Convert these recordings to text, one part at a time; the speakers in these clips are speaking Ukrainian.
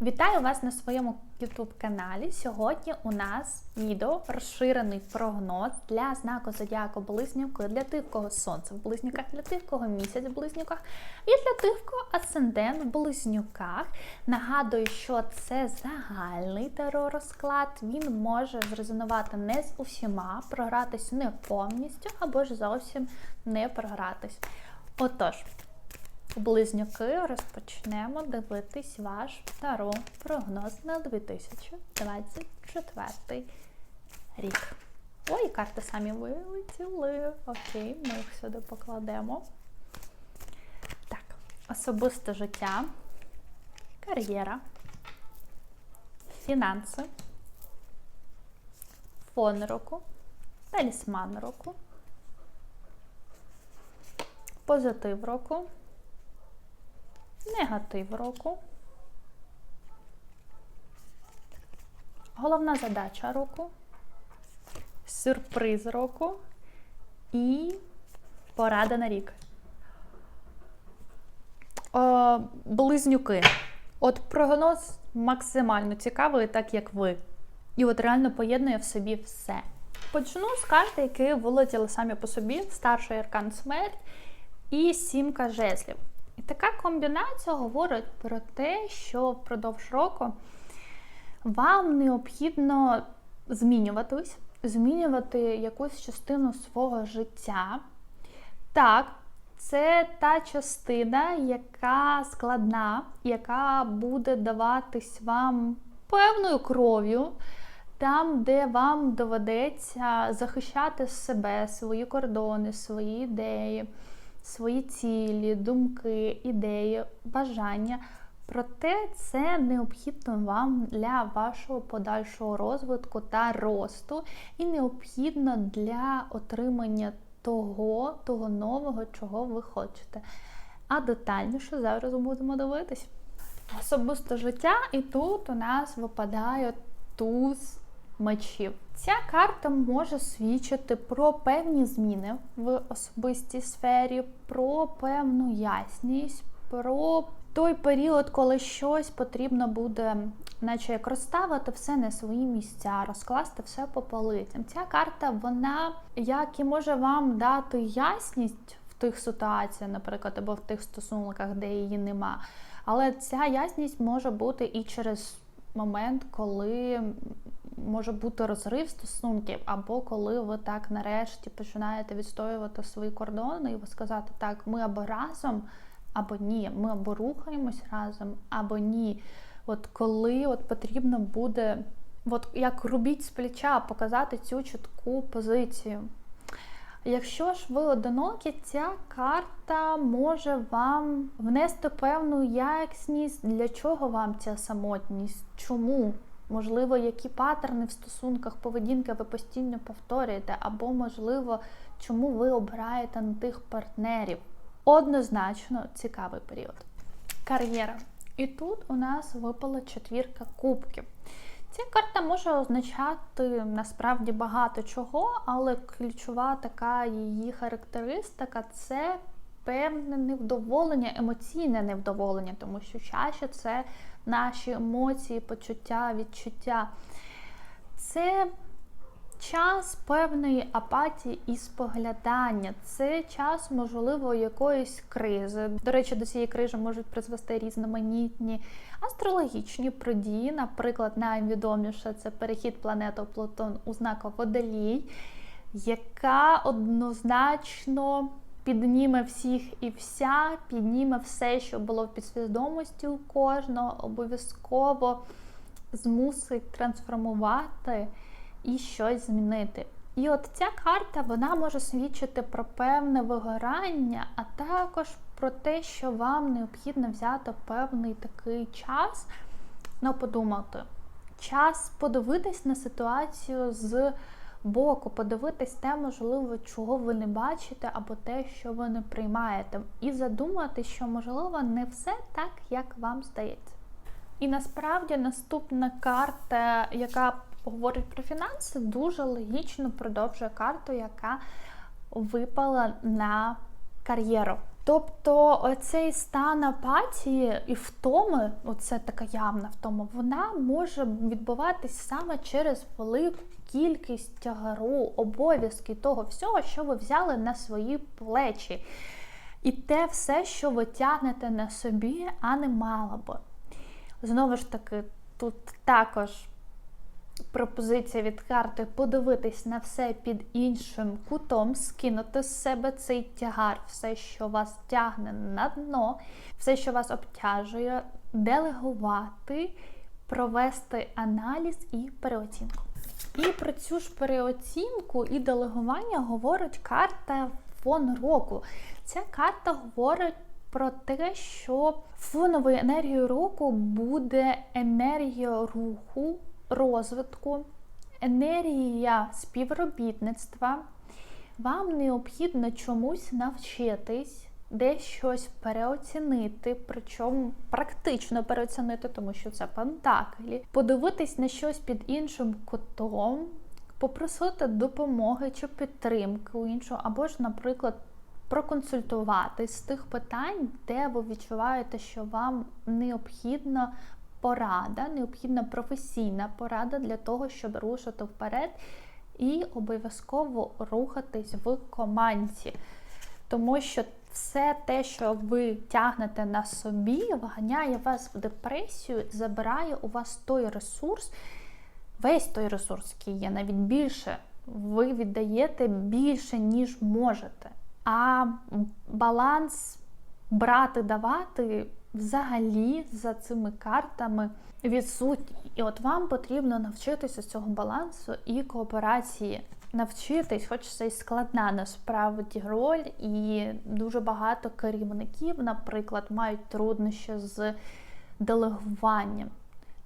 Вітаю вас на своєму YouTube каналі. Сьогодні у нас відео розширений прогноз для знаку Зодіаку Близнюки, для тих, кого сонце в близнюках, для тих, кого місяць в близнюках, і для тих, кого асцендент в близнюках. Нагадую, що це загальний теророзклад. Він може зрезонувати не з усіма, програтись не повністю або ж зовсім не програтись. Отож. Близнюки розпочнемо дивитись ваш таро прогноз на 2024 рік. Ой, карти самі вилетіли. Окей, ми їх сюди покладемо. Так, особисте життя, кар'єра, фінанси, фон року, талісман року, позитив року негатив року. Головна задача року, сюрприз року і порада на рік. О, близнюки. От прогноз максимально цікавий, так як ви. І от реально поєднує в собі все. Почну з карти, які вилетіли самі по собі: старший аркан смерть і сімка жезлів. Така комбінація говорить про те, що впродовж року вам необхідно змінюватись, змінювати якусь частину свого життя. Так, це та частина, яка складна, яка буде даватись вам певною кров'ю, там, де вам доведеться захищати себе, свої кордони, свої ідеї свої цілі, думки, ідеї, бажання. Проте це необхідно вам для вашого подальшого розвитку та росту, і необхідно для отримання того, того нового, чого ви хочете. А детальніше зараз будемо дивитись. Особисте життя, і тут у нас випадає туз мечів. Ця карта може свідчити про певні зміни в особистій сфері, про певну ясність, про той період, коли щось потрібно буде, наче як розставити все на свої місця, розкласти все по полицям. Ця карта, вона як і може вам дати ясність в тих ситуаціях, наприклад, або в тих стосунках, де її нема. Але ця ясність може бути і через момент, коли може бути розрив стосунків, або коли ви так нарешті починаєте відстоювати свої кордони, і ви сказати, так, ми або разом, або ні, ми або рухаємось разом, або ні. От коли от потрібно буде, от як робіть з плеча, показати цю чітку позицію. Якщо ж ви одинокі, ця карта може вам внести певну ясність, для чого вам ця самотність, чому? Можливо, які паттерни в стосунках поведінки ви постійно повторюєте, або, можливо, чому ви обираєте на тих партнерів. Однозначно цікавий період. Кар'єра. І тут у нас випала четвірка кубків. Ця карта може означати насправді багато чого, але ключова така її характеристика це певне невдоволення, емоційне невдоволення, тому що чаще це наші емоції, почуття, відчуття. Це час певної апатії і споглядання. Це час, можливо, якоїсь кризи. До речі, до цієї кризи можуть призвести різноманітні астрологічні події. Наприклад, найвідоміше це перехід планети Плутон у знаку Водолій, яка однозначно підніме всіх і вся, підніме все, що було в підсвідомості у кожного, обов'язково змусить трансформувати і щось змінити. І от ця карта вона може свідчити про певне вигорання, а також про те, що вам необхідно взяти певний такий час, ну, подумати, час подивитись на ситуацію з боку, подивитись те, можливо, чого ви не бачите, або те, що ви не приймаєте, і задумати, що, можливо, не все так, як вам здається. І насправді наступна карта, яка говорить про фінанси, дуже логічно продовжує карту, яка випала на кар'єру. Тобто оцей стан апатії і втоми, оце така явна втома, вона може відбуватись саме через велику кількість тягару, обов'язки того всього, що ви взяли на свої плечі. І те все, що ви тягнете на собі, а не мало би. Знову ж таки, тут також пропозиція від карти подивитись на все під іншим кутом, скинути з себе цей тягар, все, що вас тягне на дно, все, що вас обтяжує, делегувати, провести аналіз і переоцінку. І про цю ж переоцінку і делегування говорить карта фон року. Ця карта говорить про те, що фоновою енергією року буде енергія руху, розвитку, енергія співробітництва. Вам необхідно чомусь навчитись, десь щось переоцінити, причому практично переоцінити, тому що це пентаклі, подивитись на щось під іншим кутом, попросити допомоги чи підтримки у іншого, або ж, наприклад, проконсультуватись з тих питань, де ви відчуваєте, що вам необхідна порада, необхідна професійна порада для того, щоб рушити вперед і обов'язково рухатись в команді. Тому що все те, що ви тягнете на собі, вганяє вас в депресію, забирає у вас той ресурс, весь той ресурс, який є, навіть більше. Ви віддаєте більше, ніж можете. А баланс брати, давати взагалі за цими картами відсутній. І от вам потрібно навчитися цього балансу і кооперації. Навчитись, хоч це й складна насправді роль, і дуже багато керівників, наприклад, мають труднощі з делегуванням.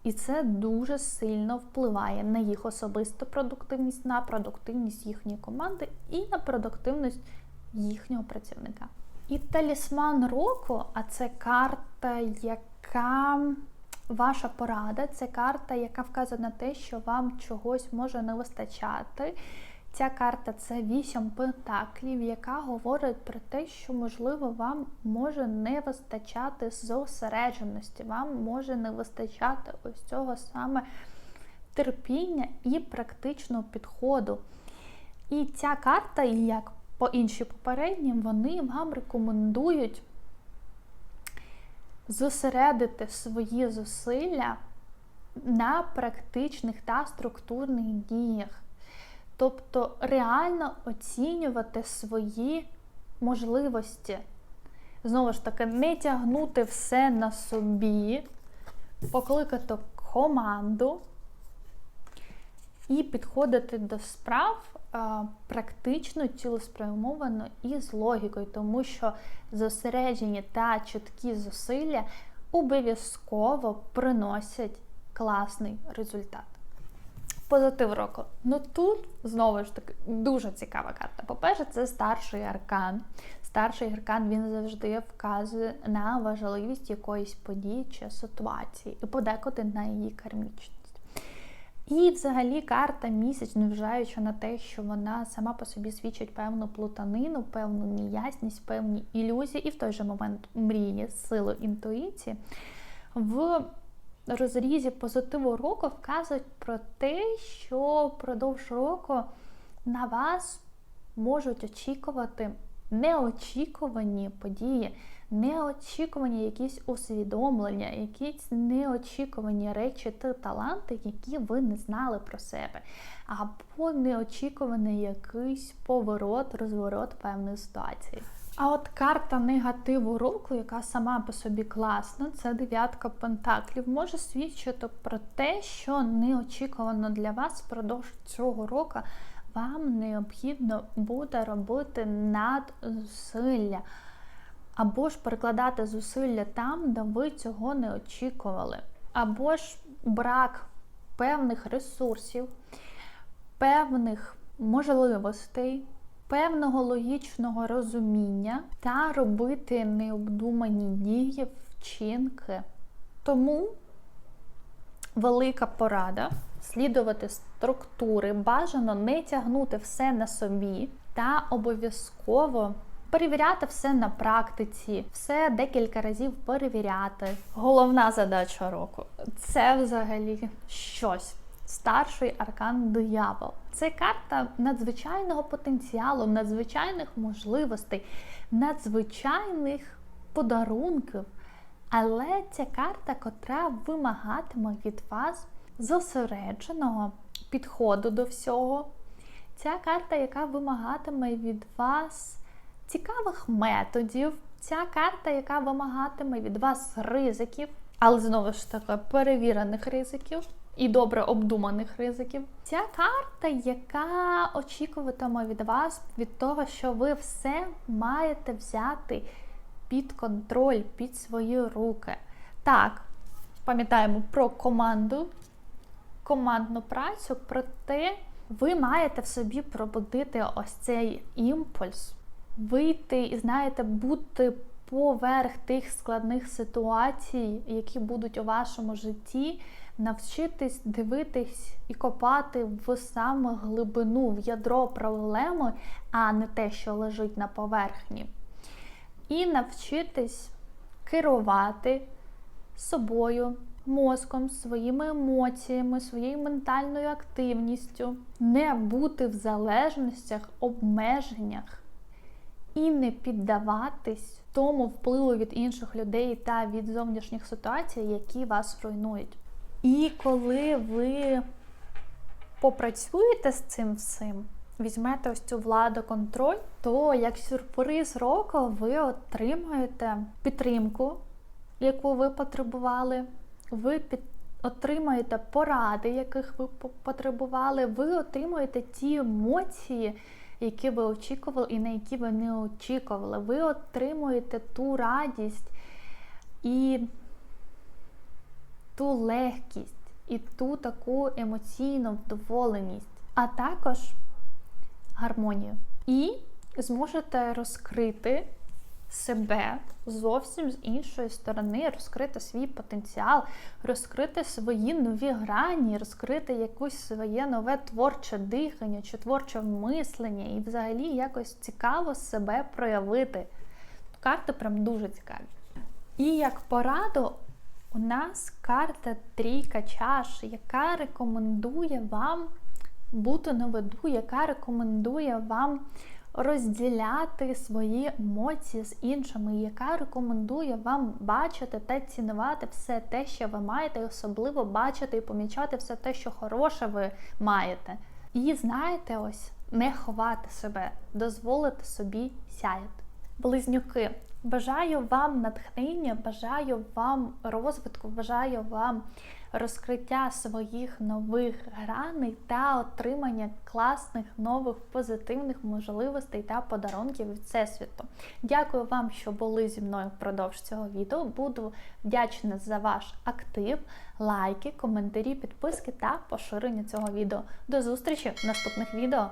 І це дуже сильно впливає на їх особисту продуктивність, на продуктивність їхньої команди і на продуктивність їхнього працівника. І талісман року, а це карта, яка ваша порада, це карта, яка вказує на те, що вам чогось може не вистачати. Ця карта це вісім пентаклів, яка говорить про те, що, можливо, вам може не вистачати зосередженості, вам може не вистачати ось цього саме терпіння і практичного підходу. І ця карта, як по інші попередні, вони вам рекомендують зосередити свої зусилля на практичних та структурних діях. Тобто реально оцінювати свої можливості. Знову ж таки, не тягнути все на собі, покликати команду і підходити до справ практично, цілеспрямовано і з логікою, тому що зосереджені та чіткі зусилля обов'язково приносять класний результат. Позитив року. Ну тут знову ж таки дуже цікава карта. По-перше, це старший аркан. Старший аркан він завжди вказує на важливість якоїсь події чи ситуації, і подекуди на її кармічність. І, взагалі, карта місяць, невжаючи на те, що вона сама по собі свідчить певну плутанину, певну неясність, певні ілюзії, і в той же момент мрії, силу інтуїції. В розрізі позитиву року вказують про те, що впродовж року на вас можуть очікувати неочікувані події, неочікувані якісь усвідомлення, якісь неочікувані речі та таланти, які ви не знали про себе, або неочікуваний якийсь поворот, розворот певної ситуації. А от карта негативу року, яка сама по собі класна, це дев'ятка пентаклів, може свідчити про те, що неочікувано для вас впродовж цього року вам необхідно буде робити надзусилля. Або ж перекладати зусилля там, де ви цього не очікували. Або ж брак певних ресурсів, певних можливостей, певного логічного розуміння та робити необдумані дії, вчинки. Тому велика порада слідувати структури, бажано не тягнути все на собі та обов'язково перевіряти все на практиці, все декілька разів перевіряти. Головна задача року це взагалі щось. Старший аркан диявол. Це карта надзвичайного потенціалу, надзвичайних можливостей, надзвичайних подарунків. Але ця карта, котра вимагатиме від вас зосередженого підходу до всього. Ця карта, яка вимагатиме від вас цікавих методів. Ця карта, яка вимагатиме від вас ризиків, але знову ж таки перевірених ризиків і добре обдуманих ризиків. Ця карта, яка очікуватиме від вас від того, що ви все маєте взяти під контроль, під свої руки. Так, пам'ятаємо про команду, командну працю, проте ви маєте в собі пробудити ось цей імпульс, вийти і, знаєте, бути поверх тих складних ситуацій, які будуть у вашому житті, навчитись дивитись і копати в саме глибину, в ядро проблеми, а не те, що лежить на поверхні. І навчитись керувати собою, мозком, своїми емоціями, своєю ментальною активністю, не бути в залежностях, обмеженнях і не піддаватись тому впливу від інших людей та від зовнішніх ситуацій, які вас руйнують. І коли ви попрацюєте з цим всім, візьмете ось цю владу контроль, то як сюрприз року ви отримаєте підтримку, яку ви потребували, ви під... отримаєте поради, яких ви потребували, ви отримуєте ті емоції, які ви очікували і на які ви не очікували. Ви отримуєте ту радість і ту легкість, і ту таку емоційну вдоволеність, а також гармонію. І зможете розкрити себе зовсім з іншої сторони, розкрити свій потенціал, розкрити свої нові грані, розкрити якусь своє нове творче дихання чи творче мислення, і взагалі якось цікаво себе проявити. Карти прям дуже цікаві. І як пораду, у нас карта трійка чаш, яка рекомендує вам бути на виду, яка рекомендує вам розділяти свої емоції з іншими, яка рекомендує вам бачити та цінувати все те, що ви маєте, і особливо бачити і помічати все те, що хороше ви маєте. І знаєте, ось не ховати себе, дозволити собі сяяти. Близнюки. Бажаю вам натхнення, бажаю вам розвитку, бажаю вам розкриття своїх нових граней та отримання класних нових позитивних можливостей та подарунків від всесвіту. Дякую вам, що були зі мною впродовж цього відео. Буду вдячна за ваш актив, лайки, коментарі, підписки та поширення цього відео. До зустрічі в наступних відео!